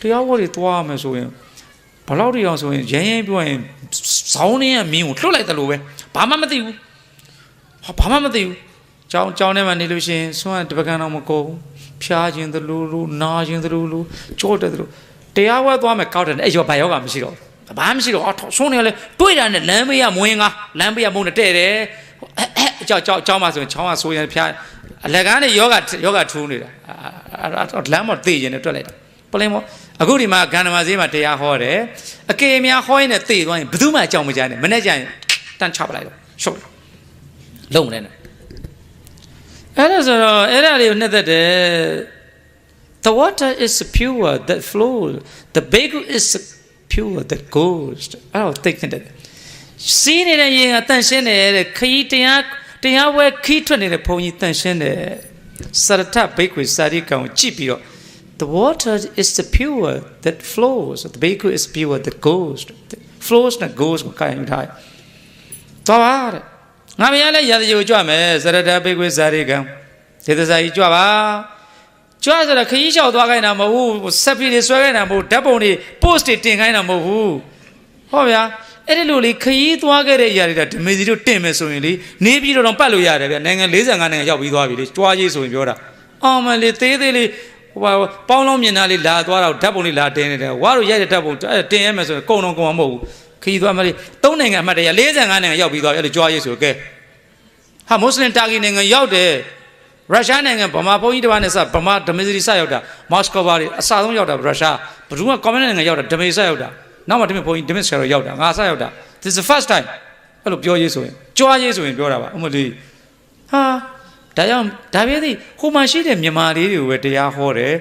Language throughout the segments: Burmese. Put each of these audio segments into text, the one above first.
တရားဝတ်တွေသွားမယ်ဆိုရင်ဘယ်လောက်တိအောင်ဆိုရင်ရရင်ရင်းပြောရင်ဇောင်းနေရမင်းကိုလွတ်လိုက်တယ်လို့ပဲဘာမှမသိဘူးဟာဘာမှမသိဘူးကြောင်းကြောင်းထဲမှာနေလို့ရှိရင်ဆွမ်းတပကံတော့မကုန်ဘူးဖျားခြင်းသလိုလိုနာခြင်းသလိုလိုကြောတယ်သလိုတရားဝတ်သွားမယ်ကောက်တယ်အဲ့ရောဘာယောဂမရှိတော့ဘူးဘာမှမရှိတော့အော်ဆွမ်းနေလေတွေ့တာနဲ့လမ်းမေးရမဝင်ငါလမ်းမေးရမုန်းနဲ့တဲ့တယ်အဲ့အဲ့ကြောက်ကြောက်ကြောက်မှဆိုရင်ချောင်းကဆိုရင်ဖျားအလက်ကားနဲ့ယောဂယောဂထူးနေတာအဲ့လမ်းမသိရင်လည်းတွက်လိုက်တာ ပလင်းမောအခုဒီမှာဂန္ဓမာဈေးမှာတရားဟောတယ်အကေများဟောရင်လည်းသိသွားရင်ဘယ်သူမှအကြောင်းမကြားနဲ့မနဲ့ကြရင်တန်းချပလိုက်တော့ရှုပ်လုံးမလဲနဲ့အဲ့ဒါဆိုတော့အဲ့ဒါလေးကိုနှစ်သက်တယ် The water is pure that flows the bagel is pure that goes အဲ့တော့သိတဲ့စီးနေတဲ့ရေကတန့်ရှင်းတယ်တဲ့ခရီးတရားတရားဝဲခီးထွက်နေတဲ့ဘုံကြီးတန့်ရှင်းတယ်စရထဘိတ်ခွေစာရိကောင်ကြည့်ပြီးတော့ The water is the pure that flows. The baker is pure that goes. The flows နဲ့ goes ကိုကိုင်ယူထားတယ်။သွားပါတဲ့။ငါမရလဲရာဇဂျိုကြွမယ်စရတဘေကွေဇာရိကံဒေသစာကြီးကြွပါ။ကြွဆိုတော့ခကြီးလျှောက်သွားခိုင်းတာမဟုတ်ဘူး။ဆက်ပြီးတွေဆွဲခိုင်းတာမဟုတ်ဓာတ်ပုံတွေ post တွေတင်ခိုင်းတာမဟုတ်ဘူး။ဟောဗျာအဲ့ဒီလိုလေခကြီးသွားခဲ့တဲ့အရာတွေကဓမေစီတို့တင်မယ်ဆိုရင်လေနေပြီးတော့ပတ်လို့ရတယ်ဗျ။နိုင်ငံ45နိုင်ငံရောက်ပြီးသွားပြီလေ။ကြွားကြီးဆိုရင်ပြောတာ။အော်မလေးသေးသေးလေး ဟိုပါပေါင်းလုံးမြင်သားလေးလာသွားတော့ဓာတ်ပုံလေးလာတင်းနေတယ်ဝါတို့ရိုက်တဲ့ဓာတ်ပုံတင်ရမယ်ဆိုရင်ကုံတော့ကုံမှာမဟုတ်ဘူးခီးသွားမလေး၃နိုင်ငံအမှတ်တရ45နိုင်ငံရောက်ပြီးသွားပြီအဲ့လိုကြွားရေးဆိုကဲဟာမွတ်စလင်တာဂီနိုင်ငံရောက်တယ်ရုရှားနိုင်ငံဗမာဘုန်းကြီးတစ်ပါးနဲ့စဗမာဒမစီစရောက်တာမော်စကိုဘာတွေအစဆုံးရောက်တာရုရှားဘယ်သူကကွန်မြူနစ်နိုင်ငံရောက်တာဒမေစရောက်တာနောက်မှဒမေဘုန်းကြီးဒမစ်ဆယ်ရောရောက်တာငါစရောက်တာ this is the first time အဲ့လိုပြောရေးဆိုရင်ကြွားရေးဆိုရင်ပြောတာပါအမလီဟာ ဒါကြောင့်ဒါပြည့်သည်ဟိုမှာရှိတဲ့မြန်မာလေးတွေကိုပဲတရားဟောတယ်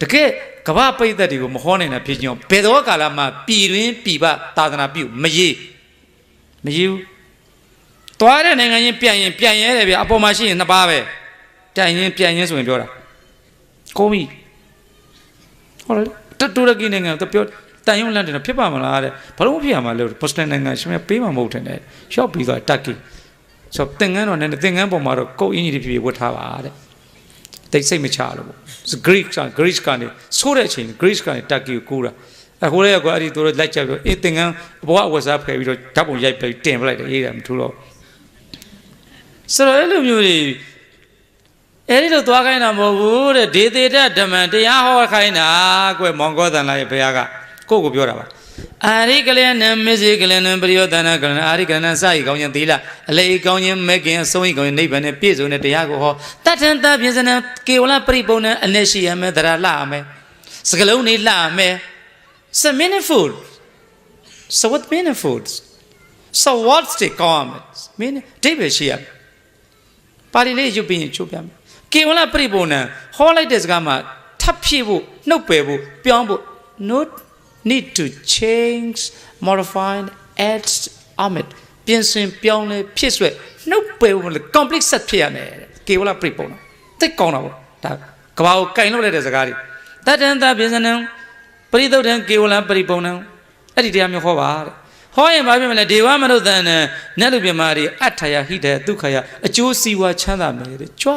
တကယ်ကမ္ဘာပိတ်သက်တွေကိုမဟောနိုင်တာဖြစ်ချင်းဘယ်တော့ကာလမှာပြည်တွင်းပြည်ပသာသနာပြုမရေးမရေးဘူးသွားတဲ့နိုင်ငံချင်းပြန်ရင်ပြန်ရဲတယ်ဗျအပေါ်မှာရှိရင်နှစ်ပါးပဲပြန်ရင်ပြန်ရင်ဆိုရင်ပြောတာကိုမီဟုတ်တယ်တတူရကီနိုင်ငံတော့ပြောတန်ယုံလန်တယ်ဖြစ်ပါမလားတဲ့ဘာလို့မဖြစ်ရမှာလဲဘော့စတန်နိုင်ငံရှင်မပေးမှာမဟုတ်တယ်နဲ့ရှော့ပြီးသွားတက်ကီ ဆိုသင်္ကန်းတော့နည်းနည်းသင်္ကန်းပေါ်မှာတော့ကုတ်အင်းကြီးတွေဖြစ်ဖြစ်ဝတ်ထားပါတဲ့တိတ်စိတ်မချလို့ပေါ့ Greek က Greece ကနေဆိုးတဲ့အချိန် Greece ကနေတက်ကီကိုကူတာအခုလည်းကွာအဲ့ဒီတို့လိုက်ကြပြီးတော့အေးသင်္ကန်းဘဝအဝတ်စားဖယ်ပြီးတော့ဓာတ်ပုံရိုက်ပြီးတင်ပလိုက်တယ်ရေးတယ်မထူတော့ဆိုတော့အဲ့လိုမျိုးတွေအဲ့ဒီလိုသွားခိုင်းတာမဟုတ်ဘူးတဲ့ဒေသေတဓမ္မတရားဟောခိုင်းတာကွမောင်ကောသန်လာရဲ့ဘုရားကကိုယ့်ကိုပြောတာပါ အာရိကလျနံမစ္စေကလျနံပရိယောသနာကလျအာရိကလျနံစာဤကောင်းခြင်းသီလအလေကောင်းခြင်းမကင်အဆုံးဤကောင်းခြင်းနိဗ္ဗာန်နဲ့ပြည့်စုံတဲ့တရားကိုဟောတထန်တပြင်းစနံကေဝလပရိပုံနဲ့အလက်ရှိရမယ်တရလှအမယ်စကလုံးနေလှအမယ် so meaningful so what meaningful so what's the comments mean ဒိဗေရှိရပါဠိလေးယူပြီးရင်ချုပ်ပြမယ်ကေဝလပရိပုံနဲ့ဟောလိုက်တဲ့စကားမှာထပ်ဖြည့်ဖို့နှုတ်ပယ်ဖို့ပြောင်းဖို့ not need to change modify add omit ပြင်ဆင်ပြောင်းလဲဖြစ်ဆွဲနှုတ်ပယ်ဖို့ complete set ဖြစ်ရမယ်ကေဝလပြိပုံတော့သိကောင်းတာပေါ့ဒါကဘာကိုကင်လို့လိုက်တဲ့စကားတွေတတ္တန်တပြင်စနံပရိသုတ်တံကေဝလပြိပုံနံအဲ့ဒီတရားမျိုးဟောပါတဲ့ဟောရင်ဘာဖြစ်မလဲဒေဝမနုဿန်နဲ့နတ်လူပြမာတွေအထာယဟိတဒုက္ခယအကျိုးစီးပွားချမ်းသာမယ်တဲ့ကြွ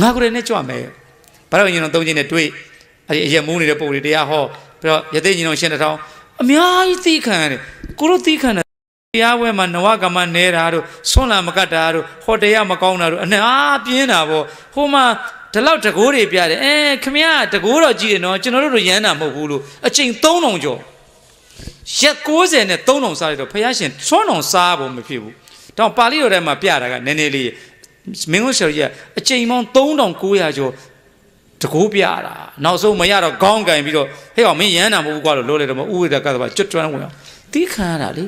ငါကိုယ်နဲ့ကြွမယ်ဘာလို့ညီတော်သုံးချင်းနဲ့တွေ့အဲ့ဒီအရက်မူးနေတဲ့ပုံတွေတရားဟော ပြီးတော့ရသေးညီတော်ရှင်းတဲ့ထောင်အများကြီးသိခံရတယ်ကိုတို့သိခံတယ်တရားဝဲမှာနဝကမနေတာတို့ဆွန့်လာမကတ်တာတို့ဟောတရားမကောင်းတာတို့အနှအားပြင်းတာပေါ့ဟိုမှာဒီလောက်တကိုးတွေပြတယ်အဲခမရတကိုးတော့ကြည့်တယ်နော်ကျွန်တော်တို့တို့ရမ်းတာမဟုတ်ဘူးလို့အချိန်3000ကျော်ရက်60နဲ့3000စားရတော့ဖယားရှင်ဆွန့်တော်စားဖို့မဖြစ်ဘူးတောင်ပါဠိတော်ထဲမှာပြတာကနည်းနည်းလေးမင်းတို့ဆရာကြီးကအချိန်ပေါင်း3900ကျော် တကိုးပြတာနောက်ဆုံးမရတော့ခေါင်းကင်ပြီးတော့ဟဲ့ကောင်မင်းရမ်းတာမဟုတ်ဘူးကွာလို့လို့လေတော့ဥဝိဒကသဘာကျွတ်တွန်းဝင်အောင်တီးခံရတာလေ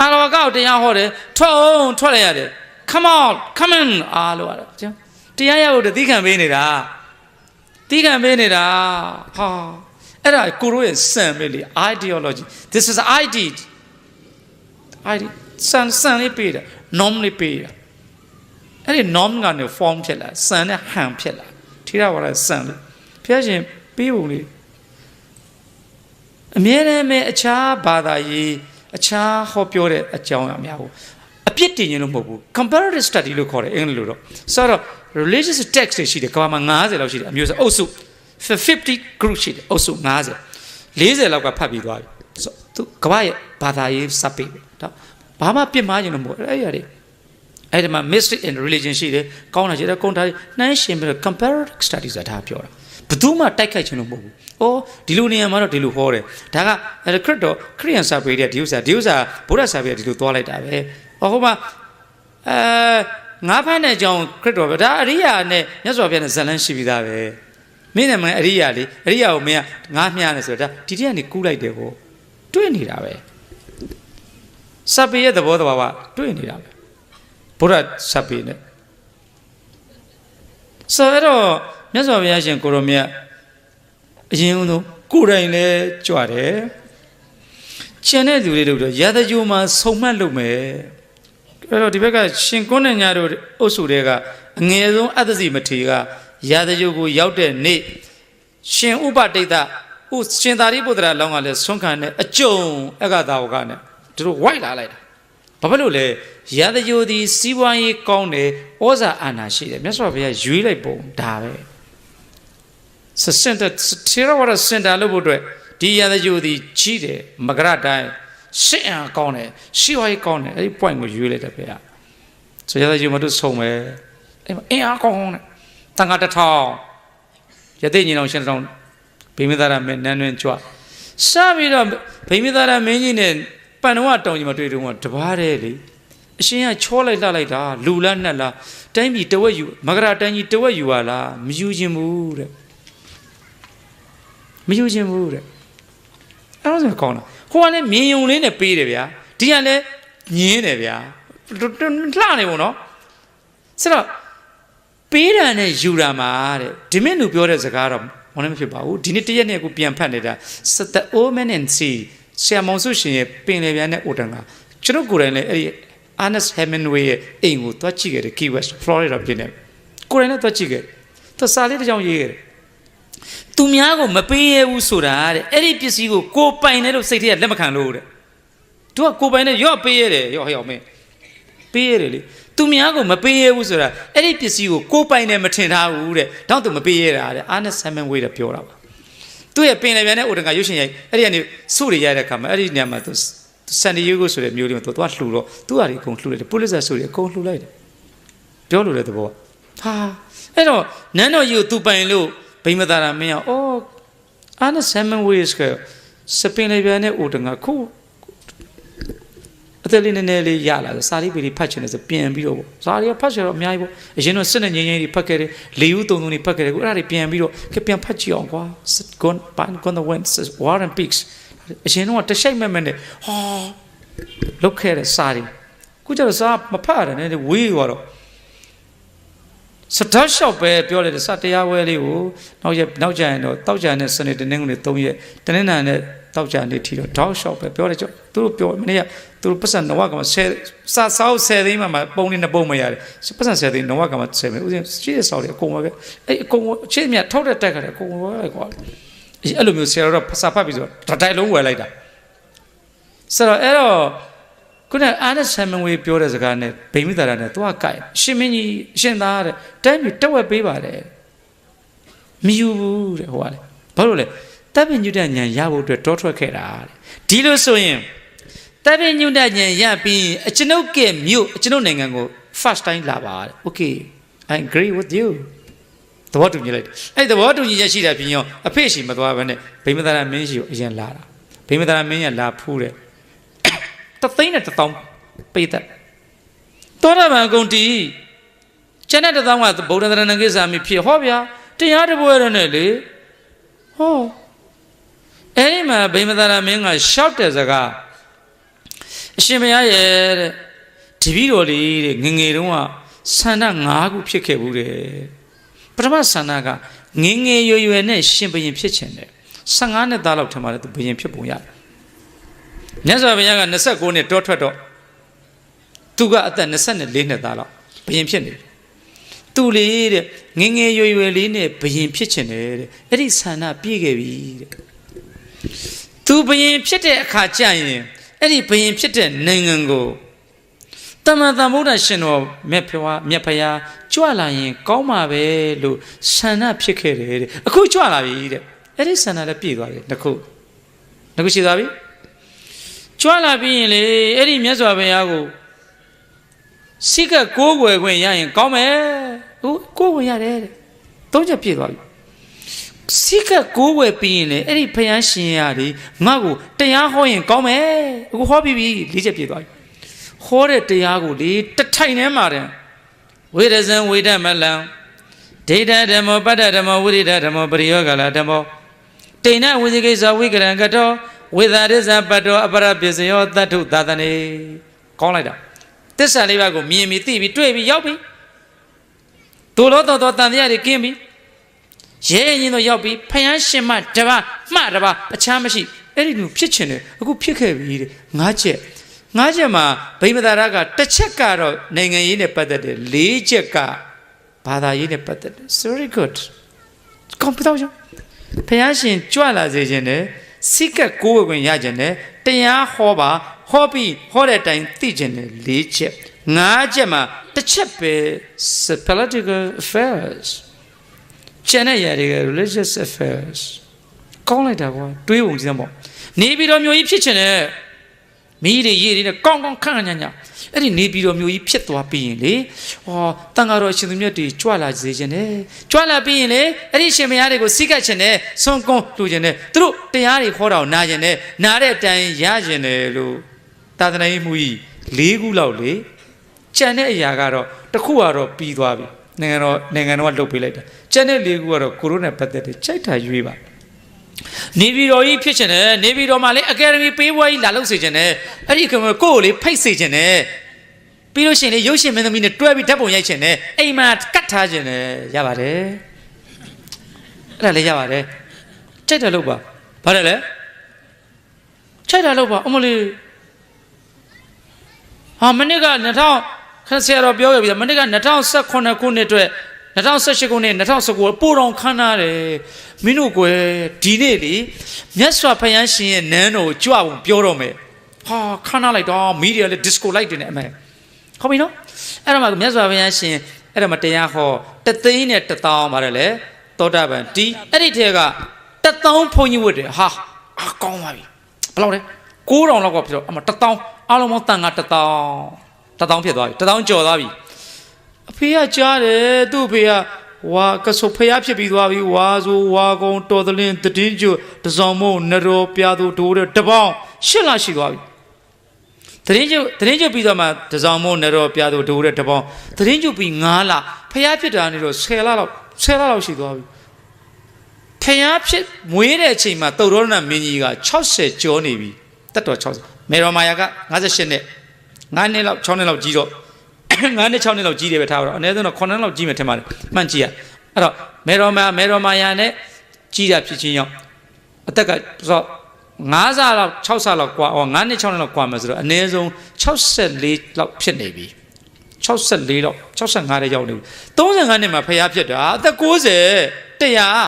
အာလဝကောက်တရားဟောတယ်ထွက်အောင်ထွက်လိုက်ရတယ် come on come in အားလို့ရတယ်ကျန်တရားရဖို့တီးခံပေးနေတာတီးခံပေးနေတာဟာအဲ့ဒါကိုရိုရဲ့စံပဲလေ ideology this is id id စံစံလေးပေးတာ norm လေးပေးတာအဲ့ဒီ norm ကနေ form ဖြစ်လာစံနဲ့ဟန်ဖြစ်လာ ထိရပါလားစံလို့ဘုရားရှင်ပြီးပုံလေးအမြဲတမ်းပဲအခြားဘာသာရေးအခြားဟောပြောတဲ့အကြောင်းအများကိုအပြစ်တင်ရင်လို့မဟုတ်ဘူး comparative study လို့ခေါ်တယ်အင်္ဂလိပ်လိုတော့ဆိုတော့ religious text တွေရှိတယ်ကမ္ဘာမှာ90လောက်ရှိတယ်အမျိုးအစားအုပ်စု50 group ရှိတယ်အုပ်စု90 40လောက်ကဖတ်ပြီးသွားပြီဆိုသူကမ္ဘာရဲ့ဘာသာရေးစပ်ပြီးတော့ဘာမှပြစ်မှားခြင်းလို့မဟုတ်အဲ့ရတဲ့ အဲ့ဒီမှာ mystery in religion ရှိတယ်ကောင်းတာရှိတယ်ကုန်တာနှမ်းရှင်ပြီးတော့ comparative studies ဆိုတာပြောတာဘယ်သူမှတိုက်ခိုက်ခြင်းလို့မဟုတ်ဘူး။အော်ဒီလိုနေရာမှာတော့ဒီလိုဟောတယ်။ဒါကအဲ့ခရစ်တော်ခရိယန်စာပေတဲ့ဒီဥစ္စာဒီဥစ္စာဗုဒ္ဓစာပေကဒီလိုသွားလိုက်တာပဲ။အော်ဟိုမှာအဲငါးဖက်တဲ့အကြောင်းခရစ်တော်ပဲဒါအရိယာနဲ့မြတ်စွာဘုရားနဲ့ဇလန်းရှိပြီးသားပဲ။မင်းနဲ့မင်းအရိယာလေအရိယာကိုမင်းကငါးမြားနေဆိုတော့ဒါဒီတည်းကနေကူးလိုက်တယ်ကိုတွေ့နေတာပဲ။စာပေရဲ့သဘောတဘာဝတွေ့နေတာပဲ။ ဗုဒ္ဓစာပေနဲ့ဆိုတော့မြတ်စွာဘုရားရှင်ကိုရောမြတ်အရင်ဆုံးကိုယ်တိုင်လဲကြွတယ်ကျန်တဲ့လူတွေတို့ရာဇကြိုမှာဆုံမှတ်လုပ်မယ်အဲ့တော့ဒီဘက်ကရှင်ကွန်းနဲ့ညာတို့အုပ်စုတွေကအငယ်ဆုံးအတ္တစီမထေကရာဇကြိုကိုရောက်တဲ့နေ့ရှင်ဥပတိတ်တဥရှင်သာရိပုတ္တရာလောင်းကလည်းဆွမ်းခံတဲ့အကျုံအကသာဝကနဲ့သူတို့ဝိုက်လာလိုက်တာ ဘာဖြစ်လို့လဲရာဇကြိုဒီစီးပွားရေးကောင်းတယ်ဩဇာအာဏာရှိတယ်မြတ်စွာဘုရားရွေးလိုက်ပုံဒါပဲစစင်တထေရဝါဒစင်တာလို့ဖို့အတွက်ဒီရသကျိုးဒီကြီးတယ်မကရတိုင်းရှင်းအောင်ကောင်းတယ်ရှိဝါရေးကောင်းတယ်အဲ့ဒီ point ကိုရွေးလိုက်တယ်ဖေကဆိုရသကျိုးမတို့ဆုံးမယ်အဲ့မှာအင်းအားကောင်းတယ်တန်ခါတစ်ထောင်ရတဲ့ညီတော်ရှင်တစ်ထောင်ဗိမိသာရမင်းနန်းတွင်ကြွစပြီးတော့ဗိမိသာရမင်းကြီးနဲ့ပ န်တော်တောင်ကြီးမှာတွေ့တုန်းကတပားတယ်လေအရှင်ကချောလိုက်လှလိုက်တာလူလားနှက်လားတိုင်းပြည်တဝက်ယူမကရတိုင်းကြီးတဝက်ယူပါလားမယူခြင်းဘူးတဲ့မယူခြင်းဘူးတဲ့အဲ့တော့ဆိုကောင်းတာဟိုကလည်းမြင်ယုံလေးနဲ့ပေးတယ်ဗျာဒီကလည်းညင်းတယ်ဗျာလှနေပုံနော်ဆိုတော့ပေးတာနဲ့ယူတာမှာတဲ့ဒီမင်းလူပြောတဲ့စကားတော့မလည်းမဖြစ်ပါဘူးဒီနေ့တရက်နဲ့ကိုပြန်ဖတ်နေတာ the omen and see ဆရာမောင်စုရှင်ရဲ့ပင်လေပြန်တဲ့အိုတန်ကကျွန်တော်ကိုယ်တိုင်လည်းအဲ့ဒီ Ernest Hemingway ရဲ့အိမ်ကိုတွားကြည့်ခဲ့တယ် Key West Florida ပြည်နယ်ကိုယ်တိုင်လည်းတွားကြည့်ခဲ့သူစာလေးတစ်ကြောင်ရေးခဲ့တယ်သူများကိုမပေးရဘူးဆိုတာတဲ့အဲ့ဒီပစ္စည်းကိုကိုပိုင်တယ်လို့စိတ်ထဲကလက်မခံလို့တဲ့သူကကိုပိုင်တယ်ရော့ပေးရတယ်ရော့ဟဲ့အောင်မင်းပေးရတယ်လေသူများကိုမပေးရဘူးဆိုတာအဲ့ဒီပစ္စည်းကိုကိုပိုင်တယ်မထင်ထားဘူးတဲ့တော့သူမပေးရတာတဲ့အာနက်ဆမ်မန်ဝေးတဲ့ပြောတာပါ သူ့ရဲ့ပင်လယ်ပြန်တဲ့အိုတန်ကရုပ်ရှင်ရိုက်အဲ့ဒီကနေစုတွေရိုက်တဲ့အခါမှာအဲ့ဒီနေရာမှာသူဆန်ဒီယေဂိုဆိုတဲ့မျိုးလေးမှာသူသွားလှူတော့သူ့ဟာတွေအကုန်လှူလိုက်တယ်ပုလိဇာဆိုတွေအကုန်လှူလိုက်တယ်ပြောလို့တဲ့သဘောဟာအဲ့တော့နန်းတော်ကြီးကိုသူပိုင်လို့ဗိမသာရမင်းကအော်အာနဆမ်မန်ဝေးစ်ကစပင်လေပြန်တဲ့အိုတန်ကခု အသက်လေးနည်းနည်းလေးရလာစာလေးပေလေးဖတ်ချင်တယ်ဆိုပြန်ပြီးတော့စာလေးကဖတ်ချင်တော့အများကြီးပေါ့အရင်တော့စစ်နဲ့ငင်းငင်းတွေဖတ်ခဲ့တယ်လေဦးတုံတုံတွေဖတ်ခဲ့တယ်ခုအဲ့ဒါတွေပြန်ပြီးတော့ကပြန်ဖတ်ကြည့်အောင်ကွာ gone pan gone the wind war and peaks အရင်တော့တရှိတ်မဲ့မဲ့နဲ့ဟာလုတ်ခဲ့တဲ့စာတွေခုကျတော့စာမဖတ်ရတယ်နဲ့ဝေးသွားတော့စတတ်လျှောက်ပဲပြောလိုက်တယ်စတရားဝဲလေးကိုနောက်ရက်နောက်ကြရင်တော့တောက်ကြတဲ့စနေတနင်္ဂနွေ3ရက်တနင်္လာနဲ့ တောက်ကြနေထီတော့တောက်လျှောက်ပဲပြောလိုက်ကြောသူတို့ပြောမနေ့ကသူတို့ပတ်စံနဝကမှာ10စာစောက်10သိန်းမှမပုံနေနှစ်ပုံမရတယ်ပတ်စံ10သိန်းနဝကမှာ10ပဲဥစဉ်ရှိတဲ့စောက်တွေအကုန်ပဲအဲ့အကုန်ချစ်မြထောက်တဲ့တက်ခါတယ်အကုန်ပဲကွာအဲ့လိုမျိုးဆရာတော်ဖစာဖတ်ပြီးဆိုတော့တိုင်လုံးဝယ်လိုက်တာဆိုတော့အဲ့တော့ခုနအာနဆမ်မန်ဝေပြောတဲ့စကားနဲ့ဗိမိတာရနဲ့သွားကြိုက်ရှင်မင်းကြီးရှင်သားတဲ့တိုင်းပြည်တက်ဝက်ပေးပါတယ်မယူဘူးတဲ့ဟိုကလေဘာလို့လဲ တပ်ပင်ညုတဉာဏ်ရဖို့အတွက်တောထွက်ခဲ့တာတဲ့ဒီလိုဆိုရင်တပ်ပင်ညုတဉာဏ်ရပြီးအကျွန်ုပ်ကမြို့အကျွန်ုပ်နိုင်ငံကို first time လာပါတဲ့ okay i agree with you သဘောတူညီလိုက်တယ်အဲ့သဘောတူညီချက်ရှိတာပြင်ရောအဖေရှိမသွားဘဲနဲ့ဗိမသာရမင်းရှိကိုအရင်လာတာဗိမသာရမင်းကလာဖူးတယ်တသိန်းနဲ့တသောင်းပေးသက်သောတာပန်အကုန်တီးကျန်တဲ့တသောင်းကဗုဒ္ဓသရဏကိစ္စမိဖြစ်ဟောဗျာတရားတပွဲရနဲ့လေဟော အဲ့ဒီမှာဗိမသာရမင်းကရှောက်တဲ့စကားအရှင်ဘုရားရဲ့တဲ့တပည့်တော်လေးတဲ့ငငယ်တုန်းကဆန္ဒ၅ခုဖြစ်ခဲ့ဘူးတဲ့ပထမဆန္ဒကငငယ်ရွယ်ရွယ်နဲ့ရှင်ဘုရင်ဖြစ်ချင်တယ်15နှစ်သားလောက်ထင်ပါတယ်သူဘုရင်ဖြစ်ပုံရတယ်မြတ်စွာဘုရားက29နှစ်တောထွက်တော့သူကအသက်24နှစ်သားလောက်ဘုရင်ဖြစ်နေတယ်သူလေးတဲ့ငငယ်ရွယ်ရွယ်လေးနဲ့ဘုရင်ဖြစ်ချင်တယ်တဲ့အဲ့ဒီဆန္ဒပြည့်ခဲ့ပြီတဲ့ သူဘုရင်ဖြစ်တဲ့အခါကျရင်အဲ့ဒီဘုရင်ဖြစ်တဲ့နိုင်ငံကိုတမန်တန်ဗုဒ္ဓရှင်တော်မြတ်ဖွားမြတ်ဖရာကြွလာရင် ကောင်းမှာပဲလို့ဆန္ဒဖြစ်ခဲ့တယ်တဲ့အခုကြွလာပြီတဲ့အဲ့ဒီဆန္ဒလည်းပြည့်သွားတယ်တစ်ခုငါခုရှိသွားပြီကြွလာပြီးရင်လေအဲ့ဒီမြတ်စွာဘုရားကိုစိတ်ကကိုးကွယ်ခွင့်ရရင် ကောင်းမယ်ဟိုကိုးကွယ်ရတယ်တဲ့သုံးချက်ပြည့်သွားပြီ စိတ်ကကိုးကွယ်ပြီးရင်လေအဲ့ဒီဘုရားရှင်ရလေငါ့ကိုတရားဟောရင်ကောင်းမယ်အခုဟောပြီးပြီလေးချက်ပြည့်သွားပြီဟောတဲ့တရားကိုလေတထိုင်ထဲမှာတဲ့ဝိရဇံဝိဒမလံဒိဋ္ဌဓမ္မောပတ္တဓမ္မောဝိရိဒဓမ္မောပရိယောဂလဓမ္မောတိဏဝိဇိကိစ္စဝိကရံကတောဝိသရိဇပတ္တောအပရပစ္စယောတတ္ထုသာသနေကောင်းလိုက်တာတစ္ဆာလေးပါးကိုမြင်ပြီးသိပြီးတွေ့ပြီးရောက်ပြီဒုလောတော်တော်တန်တရားတွေကင်းပြီ ရဲရင်တော့ရောက်ပြီဖယန်းရှင်မတပါမှတပါအချမ်းမရှိအဲ့ဒီလိုဖြစ်ချင်တယ်အခုဖြစ်ခဲ့ပြီတဲ့ငါးချက်ငါးချက်မှာဗိမသာရကတစ်ချက်ကတော့နိုင်ငံရေးနဲ့ပတ်သက်တယ်လေးချက်ကဘာသာရေးနဲ့ပတ်သက်တယ် very good ကောင်းပြီတော့ဖယန်းရှင်ကြွလာစေခြင်းနဲ့စိတ်ကကိုယ်ဝယ်ခွင့်ရခြင်းနဲ့တရားဟောပါဟောပြီးဟောတဲ့အတိုင်းသိခြင်းနဲ့လေးချက်ငါးချက်မှာတစ်ချက်ပဲ political affairs ကျန်တဲ့ຢာတွေက religious affairs ကောင်းလိုက်တာကွာတွေးပုံကြည့်စမ်းပေါ့နေပြီးတော့မျိုးကြီးဖြစ်ခြင်းနဲ့မိတွေရေးတွေနဲ့ကောင်းကောင်းခန့်ခန့်ညာညာအဲ့ဒီနေပြီးတော့မျိုးကြီးဖြစ်သွားပြီးရင်လေဟောတန်ဃာတော်အရှင်သူမြတ်တွေကြွလာစေခြင်းနဲ့ကြွလာပြီးရင်လေအဲ့ဒီရှင်မယားတွေကိုစိတ်ကပ်ခြင်းနဲ့ဆွန်ကွန်းလူခြင်းနဲ့သူတို့တရားတွေခေါ်တော်နာခြင်းနဲ့နာတဲ့အတိုင်းရခြင်းနဲ့လို့သာသနာ့မှုကြီး၄ခုလောက်လေကြံတဲ့အရာကတော့တစ်ခုကတော့ပြီးသွားပြီနိုင်ငံတော်နိုင်ငံတော်ကလုပ်ပေးလိုက်တာ ကြံတဲ့၄ခုကတော့ကိုရိုနာပတ်သက်တဲ့ကြိုက်တာရွေးပါနေပြည်တော်ကြီးဖြစ်ချင်တယ်နေပြည်တော်မှာလေအကယ်ဒမီပေးပွဲကြီးလာလုပ်စေချင်တယ်အဲ့ဒီကမကိုကိုလေဖိတ်စေချင်တယ်ပြီးလို့ရှိရင်လေရုပ်ရှင်မင်းသမီးနဲ့တွဲပြီးဓာတ်ပုံရိုက်ချင်တယ်အိမ်မှာကတ်ထားချင်တယ်ရပါတယ်အဲ့ဒါလည်းရပါတယ်ကြိုက်တယ်လို့ပါဘာလဲလဲကြိုက်တယ်လို့ပါအမလေးဟာမနစ်က2000ခက်ဆရာတော်ပြောခဲ့ပြီမနစ်က2018ခုနှစ်အတွက် 2018ခုနှစ်2019ပို့တော်ခန်းထားတယ်မင်းတို့ကွယ်ဒီနေ့လေမြတ်စွာဘုရားရှင်ရဲ့နန်းတော်ကိုကြွအောင်ပြောတော့မယ်ဟာခန်းထားလိုက်တော့မီဒီယာလည်း disco light တွေနဲ့အမေဟုတ်ပြီနော်အဲ့တော့မှမြတ်စွာဘုရားရှင်အဲ့တော့မှတရားဟောတသိန်းနဲ့တသောင်းပါတယ်လေသောတာပန်ဒီအဲ့ဒီထဲကတသောင်းဘုန်းကြီးဝတ်တယ်ဟာအာကောင်းပါပြီဘယ်လောက်လဲ9000လောက်ကဖြစ်တော့အမတသောင်းအားလုံးပေါင်းတန်ကတသောင်းတသောင်းဖြစ်သွားပြီတသောင်းကျော်သွားပြီ အဖေကကြားတယ်သူ့အဖေကဝါကဆုဖျားဖြစ်ပြီးသွားပြီဝါဆိုဝါကုံတော်သလင်းတည်င်းကျွတစောင်းမုံနရောပြာသူဒိုးတဲ့တပေါင်းရှစ်လရှိသွားပြီတရင်ကျွတရင်ကျွပြီးတော့မှတစောင်းမုံနရောပြာသူဒိုးတဲ့တပေါင်းတရင်ကျွပြီး9လဖျားဖြစ်တာနေတော့10လလောက်10လလောက်ရှိသွားပြီဖျားဖြစ်မွေးတဲ့အချိန်မှာတုတ်ရောနမင်းကြီးက60ကျော်နေပြီတက်တော်60မေရောမာယာက58နှစ်9နှစ်လောက်6နှစ်လောက်ကြီးတော့ 9နှစ်6နှစ်လောက်ကြီးတယ်ပဲထားတော့အနည်းဆုံးတော့9နှစ်လောက်ကြီးမယ်ထင်ပါတယ်မှန်ကြည့်ရအဲ့တော့မေရောမာမေရောမာယာနဲ့ကြီးတာဖြစ်ချင်းရောက်အသက်ကဆို9ဆလောက်6ဆလောက်กว่าဟော9နှစ်6နှစ်လောက်กว่าမယ်ဆိုတော့အနည်းဆုံး64လောက်ဖြစ်နေပြီ64လောက်65တဲ့ရောက်နေပြီ35နှစ်မှာဖျားဖြစ်တာအသက်90 100